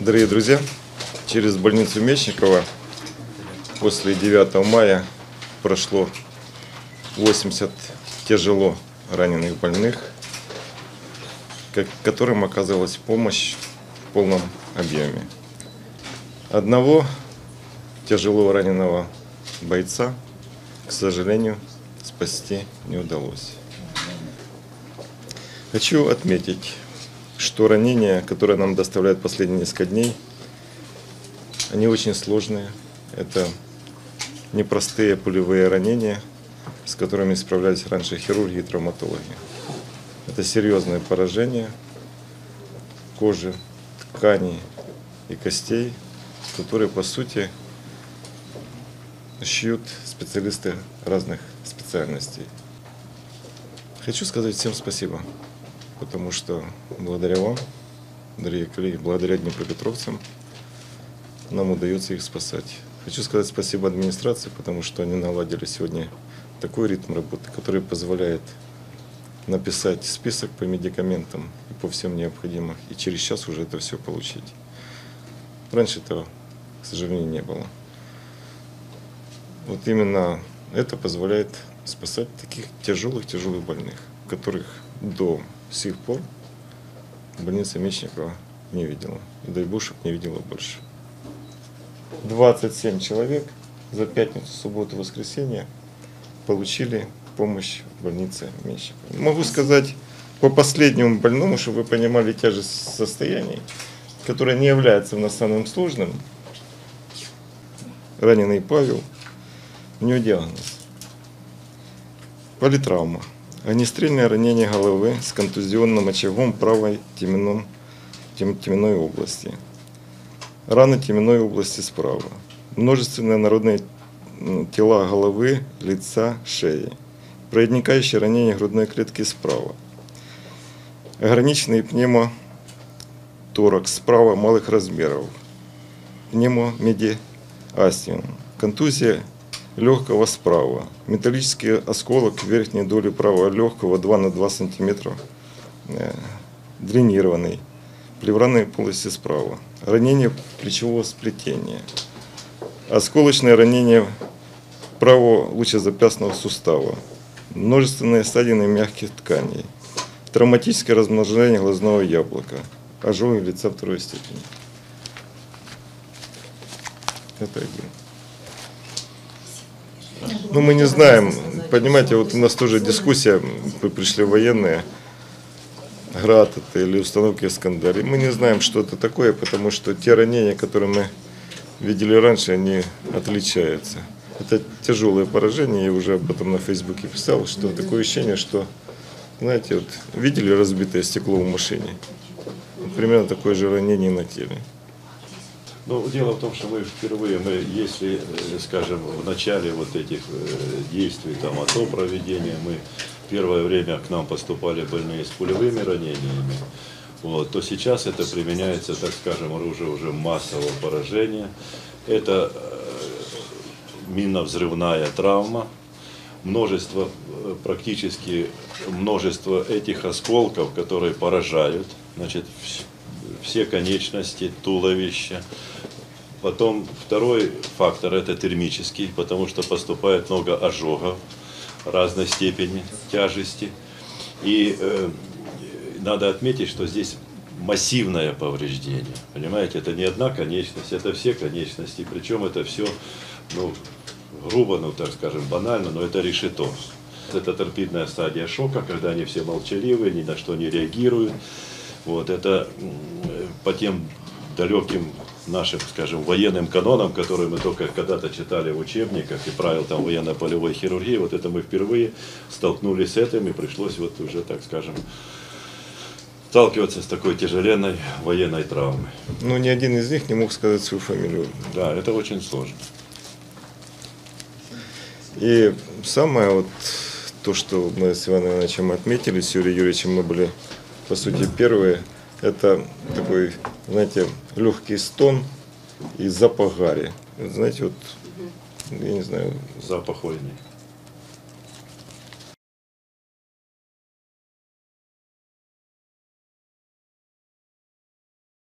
Дорогие друзья, через больницу Мечникова после 9 мая прошло 80 тяжело раненых больных, ко- которым оказывалась помощь в полном объеме. Одного тяжело раненого бойца, к сожалению, спасти не удалось. Хочу отметить, что ранения, которые нам доставляют последние несколько дней, они очень сложные. Это непростые пулевые ранения, с которыми справлялись раньше хирурги и травматологи. Это серьезное поражение кожи, тканей и костей, которые, по сути, шьют специалисты разных специальностей. Хочу сказать всем спасибо, потому что благодаря вам, дорогие коллеги, благодаря днепропетровцам, нам удается их спасать. Хочу сказать спасибо администрации, потому что они наладили сегодня такой ритм работы, который позволяет написать список по медикаментам и по всем необходимым, и через час уже это все получить. Раньше этого, к сожалению, не было. Вот именно это позволяет спасать таких тяжелых-тяжелых больных, которых до сих пор больница Мечникова не видела. И дай бог, чтобы не видела больше. 27 человек за пятницу, субботу, воскресенье получили помощь в больнице Мечникова. Могу сказать по последнему больному, чтобы вы понимали тяжесть состояний, которое не является у нас самым сложным. Раненый Павел, у него диагноз. Политравма. Огнестрельное ранение головы с контузионным очагом правой теменном, тем- теменной области. Раны теменной области справа. Множественные народные тела головы, лица, шеи. Проникающее ранение грудной клетки справа. Ограниченный пневмоторакс справа малых размеров. Пневмомедиастин. Контузия легкого справа. Металлический осколок верхней доли правого легкого 2 на 2 сантиметра. э, Дренированный. Плевральной полости справа. Ранение плечевого сплетения. Осколочное ранение правого лучезапястного сустава. Множественные ссадины мягких тканей. Травматическое размножение глазного яблока. Ожоги лица второй степени. Это один. Ну, мы не знаем, понимаете, вот у нас тоже дискуссия, пришли военные, град это или установки Искандер. И мы не знаем, что это такое, потому что те ранения, которые мы видели раньше, они отличаются. Это тяжелое поражение, я уже об этом на Фейсбуке писал, что такое ощущение, что, знаете, вот видели разбитое стекло в машине? Примерно такое же ранение на теле. Ну, дело в том, что мы впервые, мы, если, э, скажем, в начале вот этих э, действий, там, АТО проведения, мы первое время к нам поступали больные с пулевыми ранениями, вот, то сейчас это применяется, так скажем, оружие уже массового поражения. Это э, минно-взрывная травма, множество, практически множество этих осколков, которые поражают, значит, все конечности, туловища. Потом второй фактор это термический, потому что поступает много ожогов разной степени тяжести. И э, надо отметить, что здесь массивное повреждение. Понимаете, это не одна конечность, это все конечности. Причем это все, ну, грубо, ну так скажем, банально, но это решето. Это торпидная стадия шока, когда они все молчаливые, ни на что не реагируют. Вот это по тем далеким нашим, скажем, военным канонам, которые мы только когда-то читали в учебниках и правил там военно-полевой хирургии, вот это мы впервые столкнулись с этим и пришлось вот уже, так скажем, сталкиваться с такой тяжеленной военной травмой. Но ни один из них не мог сказать свою фамилию. Да, это очень сложно. И самое вот то, что мы с Иваном Ивановичем отметили, с Юрием Юрьевичем мы были, по сути, первые, это такой, знаете, легкий стон и запах гари. Знаете, вот, я не знаю, Запах войны.